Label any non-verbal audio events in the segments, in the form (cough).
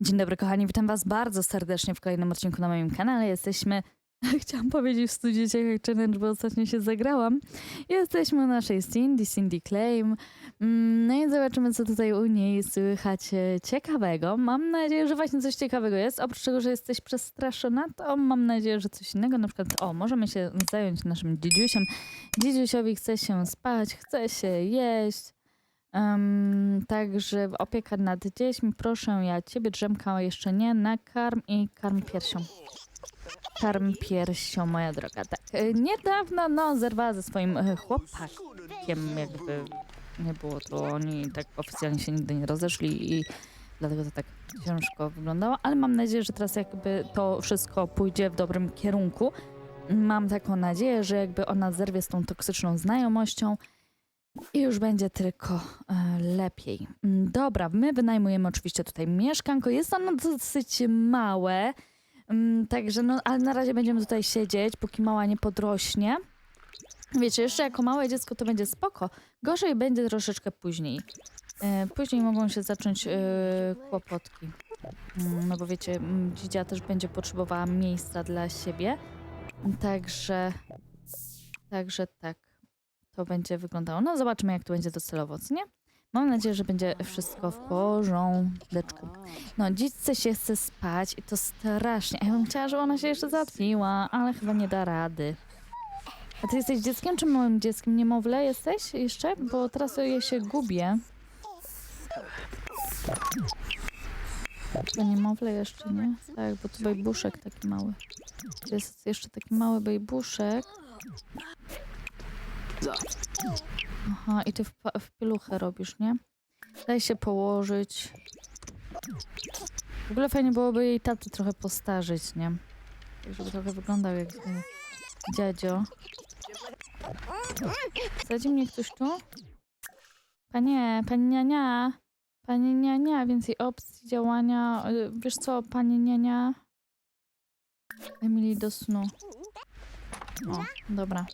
Dzień dobry kochani, witam was bardzo serdecznie w kolejnym odcinku na moim kanale. Jesteśmy, (laughs) chciałam powiedzieć w studiu Ciechek Challenge, bo ostatnio się zagrałam. Jesteśmy u naszej Cindy, Cindy Claim. Mm, No i zobaczymy, co tutaj u niej słychać e, ciekawego. Mam nadzieję, że właśnie coś ciekawego jest. Oprócz tego, że jesteś przestraszona, to mam nadzieję, że coś innego. Na przykład, o, możemy się zająć naszym dzidziusiem. Dzidziusiowi chce się spać, chce się jeść. Em, także opieka nad dziećmi, proszę ja ciebie, drzemka jeszcze nie, nakarm i karm piersią. Karm piersią, moja droga, tak. E, Niedawno, no, zerwała ze swoim e, chłopakiem, jakby nie było to, oni tak oficjalnie się nigdy nie rozeszli i dlatego to tak ciężko wyglądało, ale mam nadzieję, że teraz jakby to wszystko pójdzie w dobrym kierunku. Mam taką nadzieję, że jakby ona zerwie z tą toksyczną znajomością i już będzie tylko e, lepiej. Mm, Dobra, my wynajmujemy oczywiście tutaj mieszkanko. Jest ono dosyć małe, mm, także no, ale na razie będziemy tutaj siedzieć, póki mała nie podrośnie. Wiecie, jeszcze jako małe dziecko to będzie spoko. Gorzej będzie troszeczkę później. E, później mogą się zacząć e, kłopotki. Mm, No bo wiecie, dzidzia też będzie potrzebowała miejsca dla siebie. Także, także tak to będzie wyglądało. No zobaczymy, jak to będzie docelowo, co nie? Mam nadzieję, że będzie wszystko w porządeczku. No, dziecce się chce spać i to strasznie. Ja bym chciała, żeby ona się jeszcze załatwiła, ale chyba nie da rady. A ty jesteś dzieckiem czy małym dzieckiem? Niemowlę jesteś jeszcze? Bo teraz ja się gubię. To niemowlę jeszcze, nie? Tak, bo to bejbuszek taki mały. To jest jeszcze taki mały bejbuszek. Aha, i ty w, w pieluchę robisz, nie? Daj się położyć. W ogóle fajnie byłoby jej taty trochę postarzyć, nie? Żeby trochę wyglądał jak dziadzio. Zadzi mnie ktoś tu? Panie, pani niania. Pani niania, więcej opcji działania. Y, Wiesz co, pani niania? Emily do snu. O, dobra.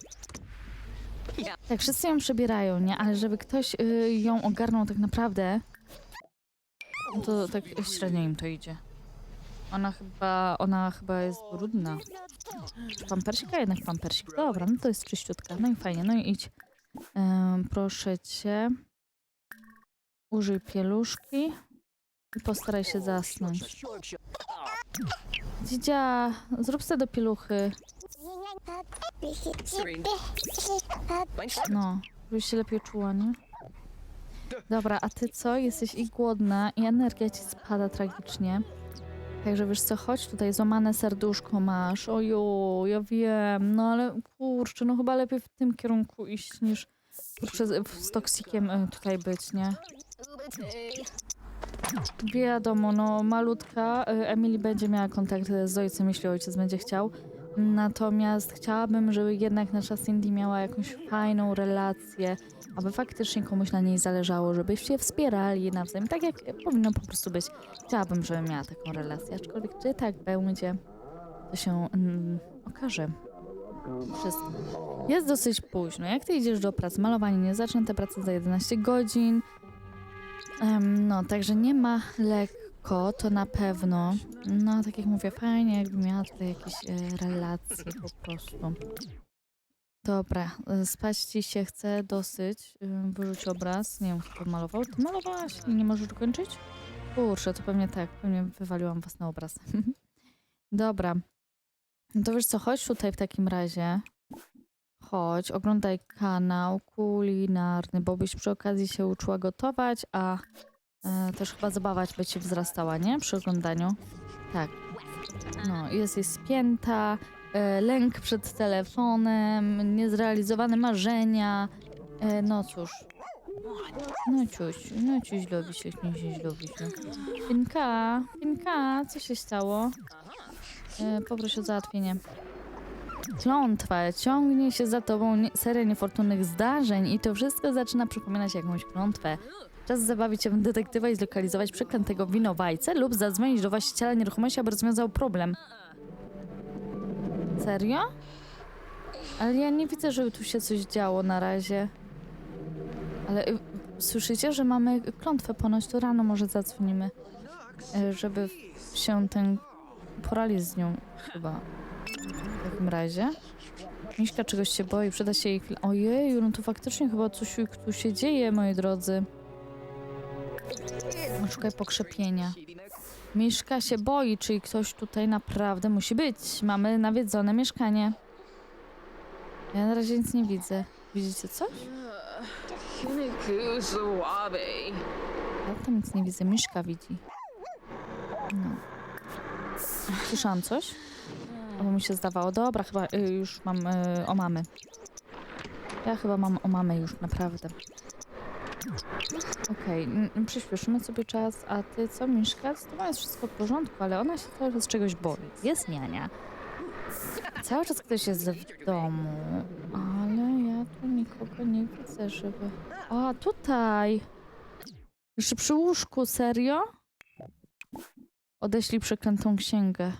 (laughs) Tak, wszyscy ją przebierają, nie? Ale żeby ktoś y, ją ogarnął tak naprawdę, no to tak średnio im to idzie. Ona chyba, ona chyba jest brudna. Czy pampersik? A jednak pampersik. Dobra, no to jest czyściutka. No i fajnie, no i idź. Proszę cię. Użyj pieluszki i postaraj się zasnąć. Dzidzia, zrób sobie do pieluchy. No, żebyś się lepiej czuła, nie? Dobra, a ty co? Jesteś i głodna, i energia ci spada tragicznie. Także wiesz co, chodź tutaj, złamane serduszko masz. Ojo, ja wiem, no ale kurczę, no chyba lepiej w tym kierunku iść niż kurczę, z, z toksikiem y, tutaj być, nie? Wiadomo, no malutka, y, Emily będzie miała kontakt z ojcem, jeśli ojciec będzie chciał. Natomiast chciałabym, żeby jednak nasza Cindy miała jakąś fajną relację, aby faktycznie komuś na niej zależało, żeby się wspierali nawzajem, tak jak powinno po prostu być. Chciałabym, żeby miała taką relację, aczkolwiek czy tak będzie, to się mm, okaże. Wszystko. Jest dosyć późno. Jak ty idziesz do pracy? Malowanie nie zacznę te prace za 11 godzin. Em, no, także nie ma lekko, to na pewno. No, tak jak mówię, fajnie, jakby miała tutaj jakieś e, relacje po prostu. Dobra, e, spać ci się chce dosyć. E, wyrzuć obraz. Nie wiem, kto to malował. Ty malowałaś i nie możesz dokończyć? Kurczę, to pewnie tak. Pewnie wywaliłam was na obraz. (laughs) Dobra. No to wiesz co, chodź tutaj w takim razie. Chodź, oglądaj kanał kulinarny, bo byś przy okazji się uczyła gotować, a e, też chyba zabawać by ci wzrastała, nie? Przy oglądaniu. Tak. No, jest jej spięta, e, lęk przed telefonem, niezrealizowane marzenia. E, no cóż. No ciuś, no ciuś lubi się, nie się lubi się. Finka, Finka, co się stało? E, poproś o załatwienie. Klątwa ciągnie się za tobą nie, seria niefortunnych zdarzeń i to wszystko zaczyna przypominać jakąś klątwę. Czas zabawić się w detektywa i zlokalizować przeklętego winowajcę lub zadzwonić do właściciela nieruchomości, aby rozwiązał problem. Serio? Ale ja nie widzę, żeby tu się coś działo na razie. Ale y, słyszycie, że mamy klątwę ponoć, to rano może zadzwonimy. e, żeby się ten porali z nią chyba. W takim razie. Miśka czegoś się boi, przyda się jej. Ojej, no to faktycznie chyba coś tu się dzieje, moi drodzy. Szukaj pokrzepienia. Miszka się boi, czyli ktoś tutaj naprawdę musi być. Mamy nawiedzone mieszkanie. Ja na razie nic nie widzę. Widzicie coś? Ja tam nic nie widzę. Miszka widzi. No. Słyszałam coś? Albo mi się zdawało. Dobra, chyba y, już mam y, o mamy. Ja chyba mam o mamę już, naprawdę. Okej, okay. przyspieszymy sobie czas. A ty co, Miszka? Z tobą jest wszystko w porządku, ale ona się cały czas czegoś boi. Jest niania. Cały czas ktoś jest w domu, ale ja tu nikogo nie widzę, żeby... A, tutaj! Jeszcze przy łóżku, serio? Odeślij przeklętą księgę.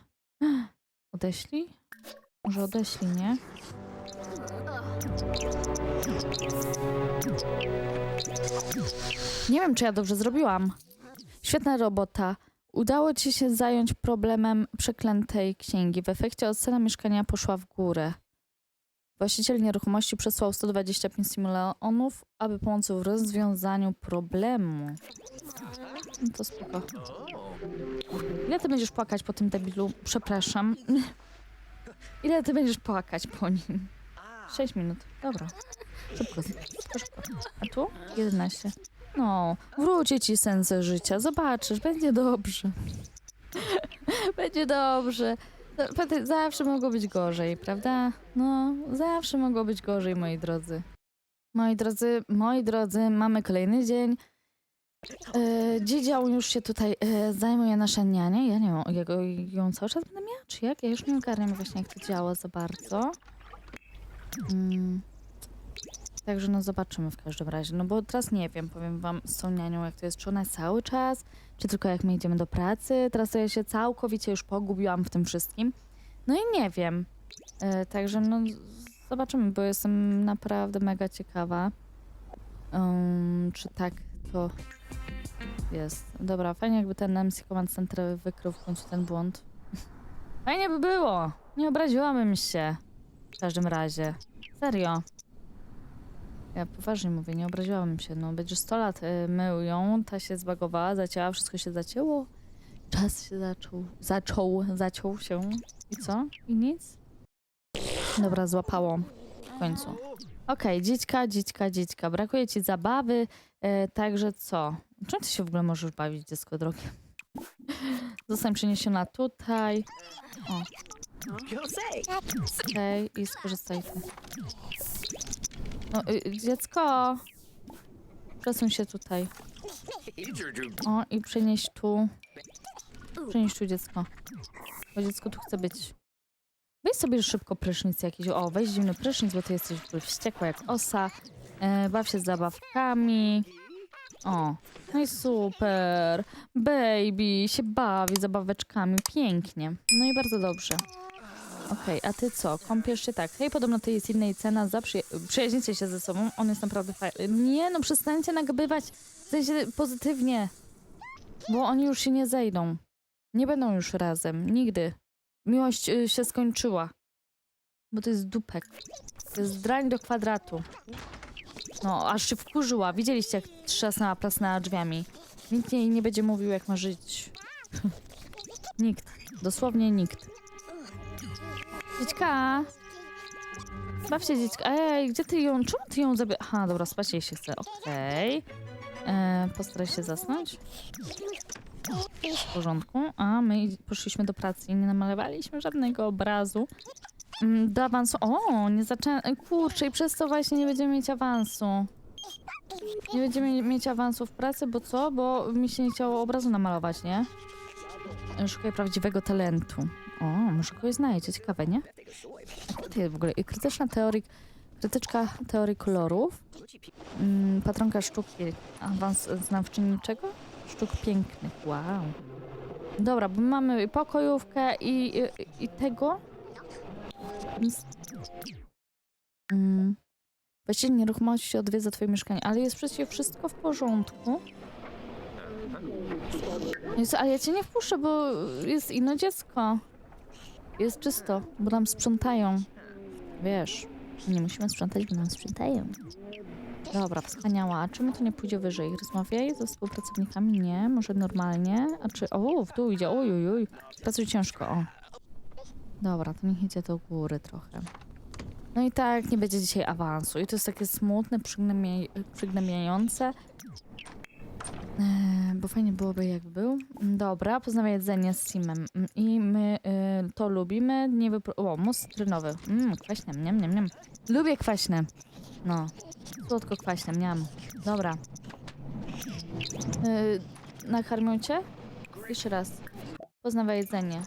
(gasps) Odeślij? Może odeślij, nie? Nie wiem, czy ja dobrze zrobiłam. Świetna robota. Udało ci się zająć problemem przeklętej księgi. W efekcie ocena mieszkania poszła w górę. Właściciel nieruchomości przesłał 125 milionów, aby pomóc w rozwiązaniu problemu. No to spoko. Ile ty będziesz płakać po tym debilu? Przepraszam. (laughs) Ile ty będziesz płakać po nim? 6 minut. Dobra. A tu? 11. No, wróci ci sens życia. Zobaczysz, będzie dobrze. (laughs) będzie dobrze. Zawsze mogło być gorzej, prawda? No, zawsze mogło być gorzej, moi drodzy. Moi drodzy, moi drodzy, mamy kolejny dzień. E, już się tutaj e, zajmuje nasza niania. Ja nie wiem, jego, ją cały czas będę miała, czy jak? Ja już nie ogarniam właśnie, jak to działa za bardzo. Mm. Także no zobaczymy w każdym razie. No bo teraz nie wiem, powiem wam z tą jak to jest. Czy ona jest cały czas, czy tylko jak my idziemy do pracy. Teraz ja się całkowicie już pogubiłam w tym wszystkim. No i nie wiem. E, także no zobaczymy, bo jestem naprawdę mega ciekawa. Um, czy tak to jest. Dobra, fajnie jakby ten MC Command Center wykrył w końcu ten błąd. (laughs) Fajnie by było. Nie obraziłabym się. W każdym razie. Serio. Ja poważnie mówię, nie obraziłabym się. No, będzie 100 lat y, mył ją, ta się zbagowała, zacięła, wszystko się zacięło. Czas się zaczął, zaczął, zaciął się. I co? I nic? Dobra, złapało. W końcu. Okej, dzićka, dzićka, dzićka. Brakuje ci zabawy, e, także co? Czym ty się w ogóle możesz bawić, dziecko drogie? Zostań przeniesiona tutaj. O, okej, i skorzystaj ty. No, y, dziecko! Przesuń się tutaj. O, i przenieś tu. Przenieś tu dziecko. Bo dziecko tu chce być. Weź sobie szybko prysznic jakiś. O, weź zimny prysznic, bo ty jesteś wściekła jak osa. E, baw się z zabawkami. O, no i super. Baby się bawi zabaweczkami. Pięknie. No i bardzo dobrze. Okej, a ty co? Kąpiesz się tak. Hej, podobno to jest innej cena za przyja się ze sobą. On jest naprawdę fajny. Nie, no przestańcie nagrywać w pozytywnie. Bo oni już się nie zejdą. Nie będą już razem. Nigdy. Miłość y, się skończyła. Bo to jest dupek. To jest drań do kwadratu. No, aż się wkurzyła. Widzieliście, jak trzasnęła, plasnęła drzwiami. Nikt jej nie będzie mówił, jak ma żyć. (laughs) nikt. Dosłownie nikt. Dziecka! Baw się, dziecka. Ej, gdzie ty ją... Czemu ty ją zabierasz? Aha, dobra, spać jej się chce. Okej. E, Postaraj się zasnąć. W porządku. A my poszliśmy do pracy i nie namalowaliśmy żadnego obrazu. Mm, Do awansu. O, nie zaczęłam. Kurczę, i przez to właśnie nie będziemy mieć awansu. Nie będziemy mieć awansu w pracy, bo co? Bo mi się nie chciało obrazu namalować, nie? Szukaj prawdziwego talentu. O, może kogoś znajdzie, ciekawe, nie? A ty w ogóle, krytyczna teorii, krytyczka teorii kolorów, mm, patronka sztuki, awans znawczyni czego? Sztuk pięknych, wow. Dobra, bo mamy pokojówkę i, i, i tego. Mm. Właściwie nieruchomości odwiedza twoje mieszkanie, ale jest przecież wszystko w porządku. Jezu, ale ja cię nie wpuszczę, bo jest inne dziecko. Jest czysto, bo nam sprzątają. Wiesz, nie musimy sprzątać, bo nam sprzątają. Dobra, wspaniała. A czemu to nie pójdzie wyżej? Rozmawiaj ze współpracownikami? Nie, może normalnie? A czy... O, w dół idzie, oj, oj, oj. Pracuj ciężko, o. Dobra, to niech idzie do góry trochę. No i tak, nie będzie dzisiaj awansu. I to jest takie smutne, przygnębiające. Eee, bo fajnie byłoby jak był. Dobra, poznawaj jedzenie z Simem. Mm, I my y, to lubimy. Nie wypro... O, mus cytrynowy. Mmm, kwaśne, niam, niam, niam. Lubię kwaśne. No, słodko kwaśne, miam. Dobra. Yy, nakarmią cię? Jeszcze raz. Poznawaj jedzenie.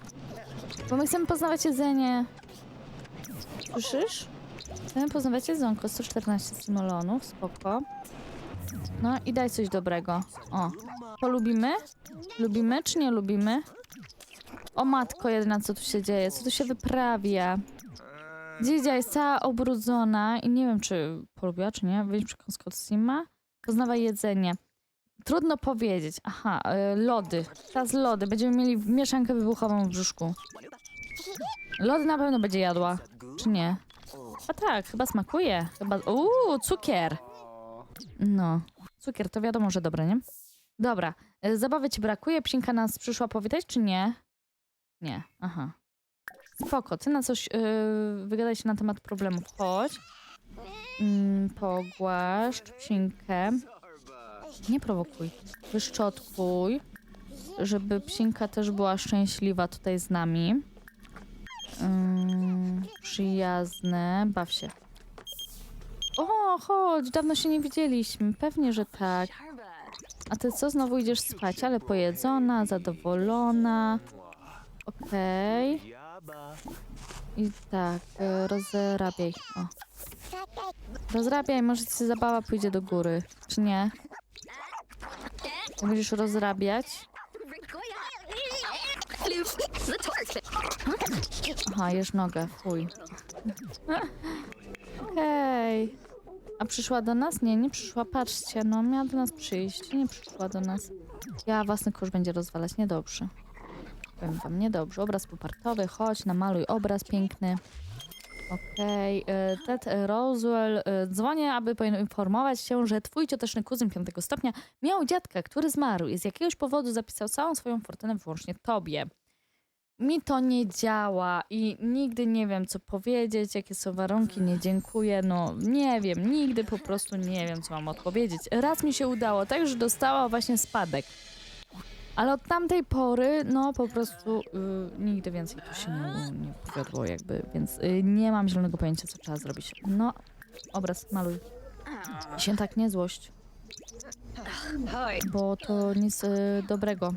Bo my chcemy poznawać jedzenie. Słyszysz? Chcemy poznawać jedzonko. 114 simolonów, spoko. No i daj coś dobrego. O. Polubimy? Lubimy czy nie lubimy? O matko jedna, co tu się dzieje? Co tu się wyprawia? Dzidzia jest cała obrudzona i nie wiem, czy polubiła, czy nie. Weź przekąskę od Sima. Poznawaj jedzenie. Trudno powiedzieć. Aha, y, lody. Teraz lody. Będziemy mieli mieszankę wybuchową w brzuszku. Lody na pewno będzie jadła. Czy nie? A tak, chyba smakuje. Chyba... Uuu, cukier. No, cukier to wiadomo, że dobre, nie? Dobra, y, zabawy ci brakuje. Psinka nas przyszła powitać, czy nie? Nie, aha. Spoko, ty na coś yy, wygadaj się na temat problemów. Chodź. Mm, pogłaszcz psinkę. Nie prowokuj. Wyszczotkuj, żeby psinka też była szczęśliwa tutaj z nami. Ym, przyjazne. Baw się. O, chodź, dawno się nie widzieliśmy. Pewnie, że tak. A ty co, znowu idziesz spać? Ale pojedzona, zadowolona. Okej. I tak, e, rozrabiaj. O. Rozrabiaj, może ci zabawa pójdzie do góry. Czy nie? Będziesz rozrabiać? Aha, jesz nogę, fuj. (laughs) Okej. A przyszła do nas? Nie, nie przyszła. Patrzcie, no miała do nas przyjść. Nie przyszła do nas. Ja własny kurz będzie rozwalać. Niedobrze. Powiem wam, niedobrze. Obraz popartowy, chodź, namaluj obraz piękny. Okej, okay. Ted Roswell, e, dzwonię, aby poinformować się, że twój cioteczny kuzyn piątego stopnia miał dziadka, który zmarł i z jakiegoś powodu zapisał całą swoją fortunę wyłącznie tobie. Mi to nie działa i nigdy nie wiem, co powiedzieć, jakie są warunki, nie dziękuję, no nie wiem, nigdy po prostu nie wiem, co mam odpowiedzieć. Raz mi się udało, tak, że dostała właśnie spadek. Ale od tamtej pory, no po prostu y, nigdy więcej to się nie, nie powiodło jakby, więc y, nie mam zielonego pojęcia, co trzeba zrobić. No, obraz maluj. Się tak nie złość, bo to nic y, dobrego.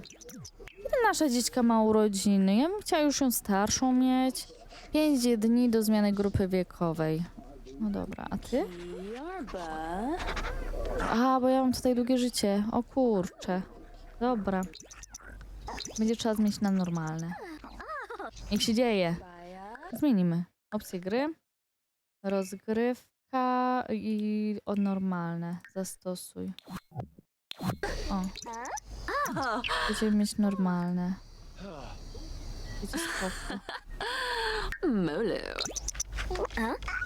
Nasza dziecka ma urodziny? Ja bym chciała już ją starszą mieć. Pięć dni do zmiany grupy wiekowej. No dobra, a ty? A, bo ja mam tutaj długie życie. O kurcze. Dobra. Będzie trzeba zmienić na normalne. Niech się dzieje. Zmienimy. Opcje gry. Rozgrywka i normalne. Zastosuj. O. Będziemy mieć normalne. Będzie spoko. Mulu.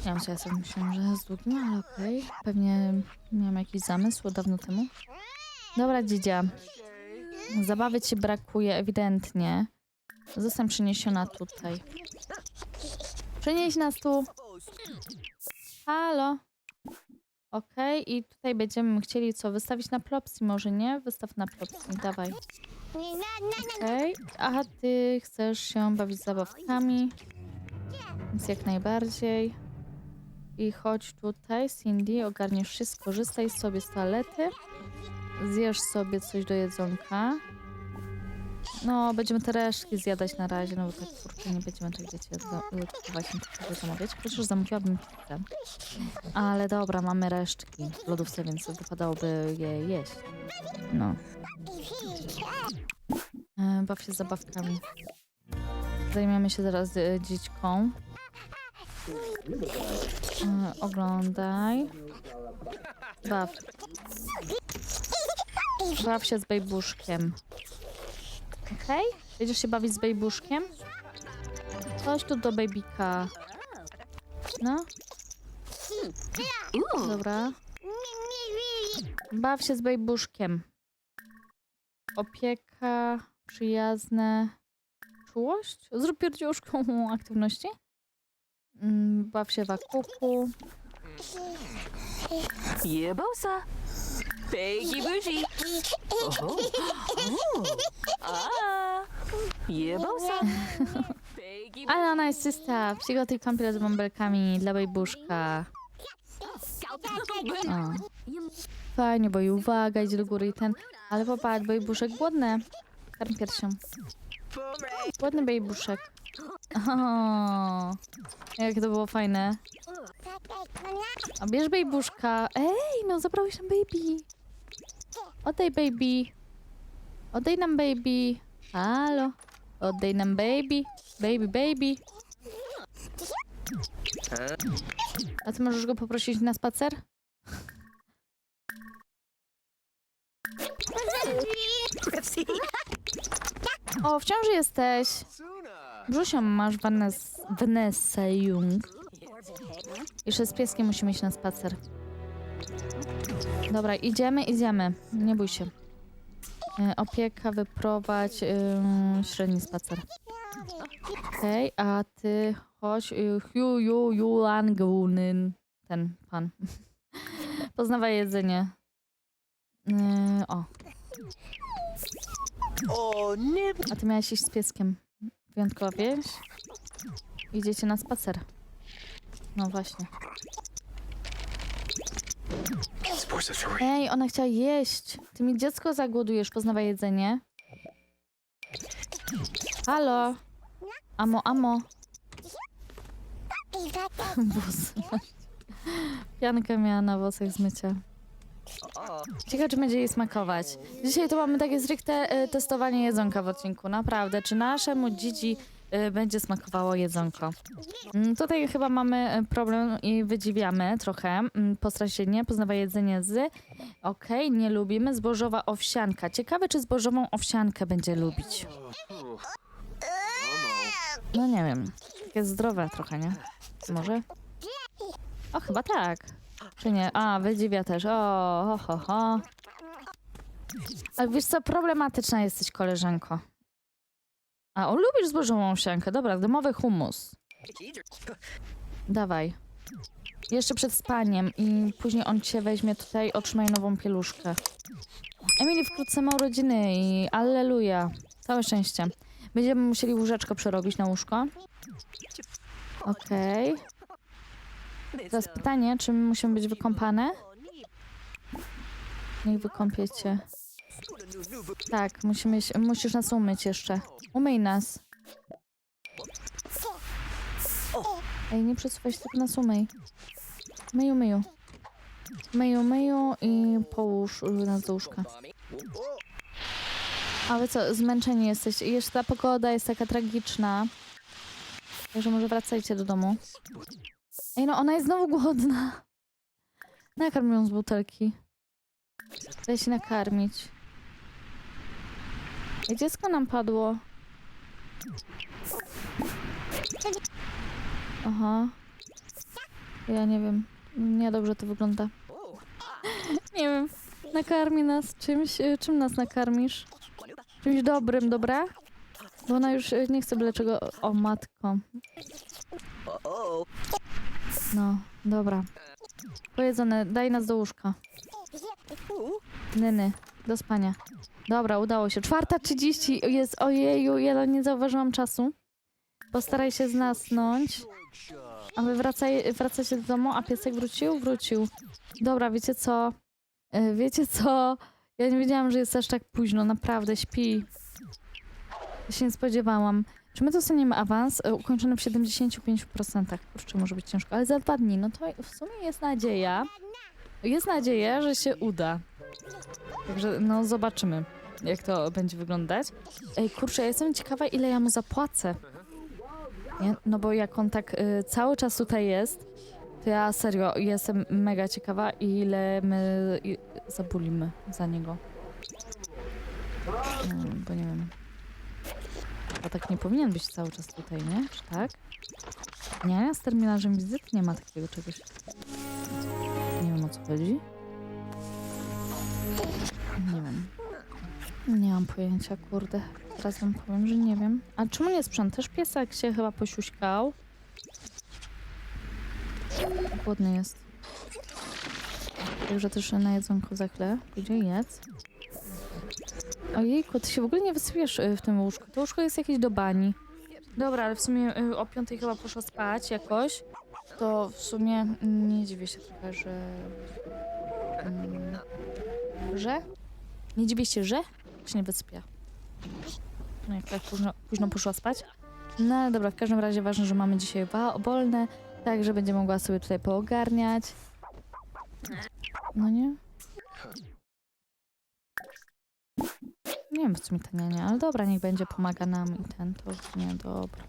Nie wiem, co ja sobie myślałam, że z długim, ale okej. Pewnie miałam jakiś zamysł dawno temu. Dobra, dzidzia. Zabawy ci brakuje ewidentnie. Zostań przeniesiona tutaj. Przenieś nas tu. Halo. Okej, i tutaj będziemy chcieli co? Wystawić na plopsy, może nie? Wystaw na plopsy, dawaj. Okej. A ty chcesz się bawić zabawkami? Więc jak najbardziej. I chodź tutaj, Cindy, ogarniesz się, skorzystaj sobie z toalety. Zjesz sobie coś do jedzonka. No, będziemy te resztki zjadać na razie, no bo tak kurczę, nie będziemy tak, wiecie, kupować tego zamawiać. Chociaż zamówiłabym pizzę. Ale dobra, mamy resztki w lodówce, więc wypadałoby je jeść. No. E, baw się z zabawkami. Zajmiemy się zaraz. E, oglądaj. Baw. Baw się z bejbuszkiem. Okej? Będziesz się bawić z bejbuszkiem? Chodź tu do bejbika. No, dobra. Baw się z bejbuszkiem. Opieka, przyjazne. Czułość? Zrób pierdziuszką (laughs) aktywności. Mm, Baw się w akupu. Yeah, bosa. Peggy. Ooh. Peggy (laughs) Ale ona jest czysta. Przygotuj kąpiel z bąbelkami dla bejbuszka. O. Fajnie, bo i uwaga, idzie do góry i ten. Ale popatrz, bejbuszek głodny. Karm piersią. Głodny bejbuszek. O, jak to było fajne. A bierz bejbuszka. Ej, no zabrałeś nam baby. Oddaj baby. Oddaj nam baby. Halo. Oddaj nam baby. Baby, baby. A ty możesz go poprosić na spacer? O, w ciąży jesteś. Brzusią masz Vaness Vanessa Jung. Jeszcze z pieskiem musimy iść na spacer. Dobra, idziemy, idziemy. Nie bój się. E, opieka, wyprowadź, średni spacer. Okej, a ty chodź, y, Hugh Yu Yuan Gunin. Ten pan. (laughs) Poznawaj jedzenie. Yy, o, O nie! a ty miałeś iść z pieskiem. Wyjątkowa wieś. Idziecie na spacer. No właśnie. Ej, ona chciała jeść. Ty mi dziecko zagłodujesz, poznawaj jedzenie. Halo? Amo, amo. (laughs) Włosy. Piankę miała na włosach z mycia. Ciekawe, czy będzie jej smakować. Dzisiaj to mamy takie stricte e, testowanie jedzonka w odcinku. Naprawdę, czy naszemu dzidzi e, będzie smakowało jedzonko. Mm, Tutaj chyba mamy e, problem i wydziwiamy trochę. Mm, poznawaj jedzenie z. Okej, nie lubimy. Zbożowa owsianka. Ciekawe, czy zbożową owsiankę będzie lubić. No nie wiem. Takie zdrowe trochę, nie? Może? O, chyba tak. Czy nie? A, wydziwia też. O, ho, ho, ho. Ale wiesz co, problematyczna jesteś, koleżanko. A, o, lubisz zbożową owsiankę. Dobra, domowy humus. Dawaj. Jeszcze przed spaniem i później on cię weźmie tutaj, otrzymaj nową pieluszkę. Emily wkrótce ma urodziny i alleluja. Całe szczęście. Będziemy musieli łóżeczko przerobić na łóżko. Okej. Teraz pytanie, czy my musimy być wykąpane? Niech wykąpię cię. Tak, musimy, się- musisz nas umyć jeszcze. Umyj nas. Ej, nie przesuwaj się, tylko nas umyj. Myju, myju. Myju, myju i połóż nas do łóżka. Ale co, zmęczeni jesteś. I jeszcze ta pogoda jest taka tragiczna. Także może wracajcie do domu. Ej, no ona jest znowu głodna. Nakarm ją z butelki. Daj się nakarmić. Ej, dziecko nam padło. Aha. Ja nie wiem. Niedobrze to wygląda. (laughs) Nie wiem. Nakarmi nas czymś. y, Czym nas nakarmisz? Czymś dobrym, dobra? Bo ona już y, nie chce byle czego. O, matko. No, dobra. Pojedzone, daj nas do łóżka. Nyny, do spania. Dobra, udało się. Czwarta trzydzieści jest, ojeju, ja nie zauważyłam czasu. Postaraj się znasnąć. A wy wracaj, wracacie do domu, a piesek wrócił? Wrócił. Dobra, wiecie co? E, Wiecie co? Ja nie wiedziałam, że jest aż tak późno, naprawdę, śpi. Ja się nie spodziewałam. Czy my dostaniemy awans e, ukończony w 75%? Kurczę, może być ciężko, ale za dwa dni, no to w sumie jest nadzieja. Jest nadzieja, że się uda. Także no zobaczymy, jak to będzie wyglądać. Ej, kurczę, ja jestem ciekawa, ile ja mu zapłacę. Nie? No bo jak on tak y, cały czas tutaj jest, to ja serio jestem mega ciekawa, ile my i, zabulimy za niego. Mm, bo nie wiem. Bo tak nie powinien być cały czas tutaj, nie? Czy tak? Nie, z terminarzem wizyt nie ma takiego czegoś. Nie wiem o co chodzi. Nie wiem. Nie mam pojęcia, kurde. Teraz wam powiem, że nie wiem. A czemu nie sprzątasz? Piesek się chyba posiuśkał. Głodny jest. Także też na jedzonko za chwilę. Pójdzie jedz. Ojejku, ty się w ogóle nie wysypiesz y, w tym łóżku. To łóżko jest jakieś do bani. Dobra, ale w sumie y, o piątej chyba poszła spać jakoś. To w sumie mm, nie dziwię się trochę, że... Mm, że? Nie dziwię się, że się nie wysypia. No jak tak późno, późno poszła spać. No ale dobra, w każdym razie ważne, że mamy dzisiaj wolne, tak, że będzie mogła sobie tutaj poogarniać. No nie? Nie wiem, w co mi ta niania, ale dobra, niech będzie, pomaga nam i ten, to nie, dobra.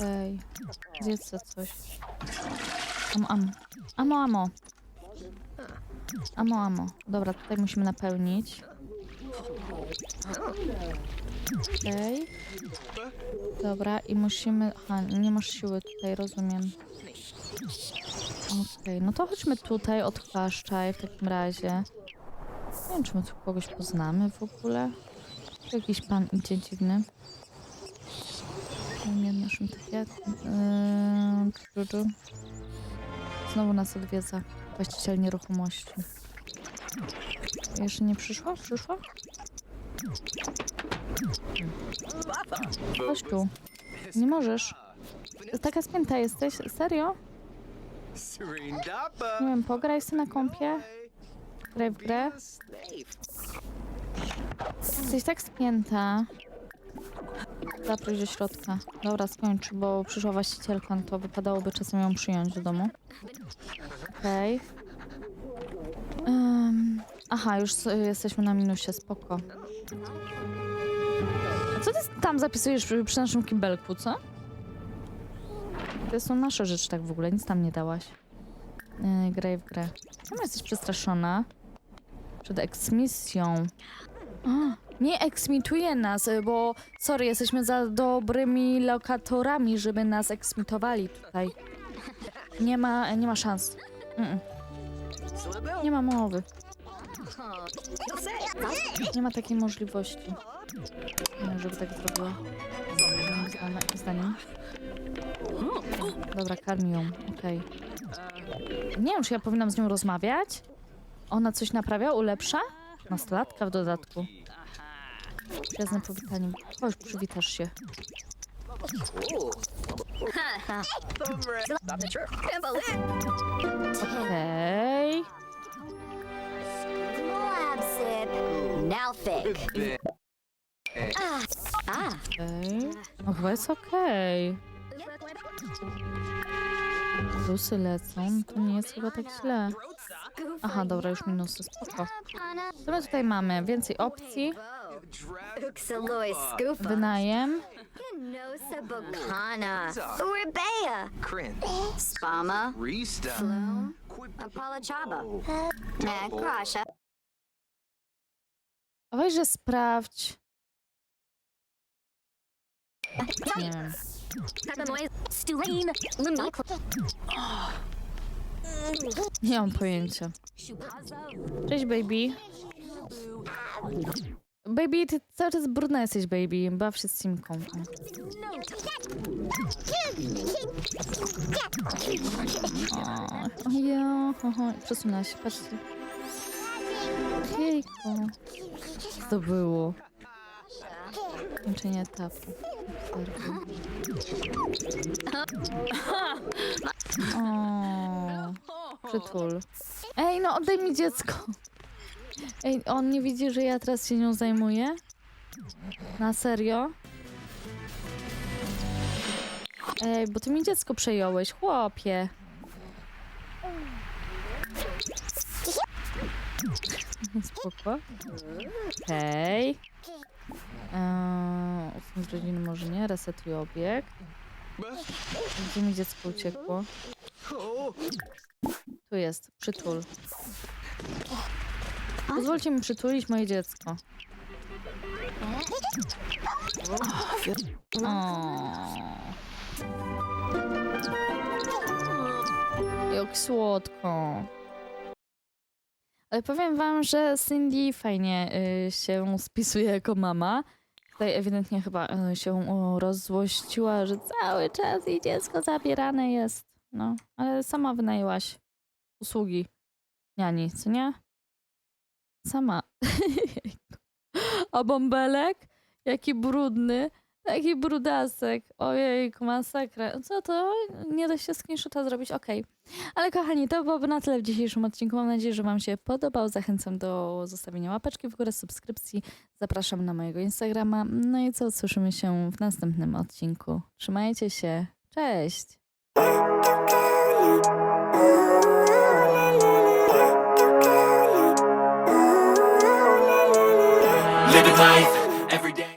Ej, zjedz coś. Amo, amo. Amo, amo. Amo, amo. Dobra, tutaj musimy napełnić. Okej. Dobra, i musimy... Aha, nie masz siły tutaj, rozumiem. Okej, no to chodźmy tutaj, odchlaszczaj w takim razie. Nie wiem, czy my tu kogoś poznamy w ogóle. Tu jakiś pan idzie dziwny. Nie naszym takie. Yy. Znowu nas odwiedza właściciel nieruchomości. Jeszcze nie przyszła? Przyszła? Chodź tu. Nie możesz. Taka spięta jesteś? Serio? Nie wiem, pograj sobie na kompie. Graj w grę. Jesteś tak spięta. Zaproś do środka. Dobra, skończ, bo przyszła właścicielka, no to wypadałoby czasem ją przyjąć do domu. Okej. Aha, już jesteśmy na minusie, spoko. A co ty tam zapisujesz przy, przy naszym kibelku, co? To są nasze rzeczy tak w ogóle, nic tam nie dałaś. Yy, graj w grę. Czemu jesteś przestraszona? Przed eksmisją. A, nie eksmituje nas, y, bo sorry, jesteśmy za dobrymi lokatorami, żeby nas eksmitowali tutaj. Nie ma, nie ma szans. Mm-mm. Nie ma mowy. Nie ma takiej możliwości, żeby tak zrobiła. Moim zdaniem-. Dobra, karmi ją, okej. Nie wiem, czy ja powinnam z nią rozmawiać? Ona coś naprawia, ulepsza? Nastolatka w dodatku. Przyjazne powitanie. Chodź, przywitasz się. Okej. Moab sip. Thick. Ah. Ah. Okej. No chyba jest okej. Plusy lecą, to nie jest chyba tak źle. Aha, dobra, już minusy, spoko. Co my tutaj mamy? Więcej opcji. Uxaloy scoopa. Wynajem. Nosa bocana. Urbea. Crin. Spama. Resta. Apala chaba. Nakrasha. A weź, że sprawdź. Nie. Nie mam pojęcia. Cześć, baby. Baby, ty cały czas brudna jesteś, baby. Baw się z Simką. O, ja, oho, przesunęła się, patrzcie. Jejku. Co to było? Kończenie etapu. O, przytul. Ej, no oddaj mi dziecko. Ej, on nie widzi, że ja teraz się nią zajmuję? Na serio? Ej, bo ty mi dziecko przejąłeś, chłopie. Spoko. Hej. Eee, usunąć rodziny może nie, resetuj obiekt. Gdzie mi dziecko uciekło? Tu jest, przytul. Pozwólcie mi przytulić moje dziecko. O. Jak słodko. Ale powiem wam, że Cindy fajnie y, się spisuje jako mama. Tutaj ewidentnie chyba y, się o, rozzłościła, że cały czas jej dziecko zabierane jest. No, ale sama wynajęłaś usługi niani, co nie? Sama. (laughs) A bąbelek? Jaki brudny. Taki brudasek. Ojejku, masakra. Co to? Nie da się screenshota zrobić? Okej. Ale kochani, to byłoby na tyle w dzisiejszym odcinku. Mam nadzieję, że wam się podobał. Zachęcam do zostawienia łapeczki w górę, subskrypcji. Zapraszam na mojego Instagrama. No i co? Słyszymy się w następnym odcinku. Trzymajcie się. Cześć! Life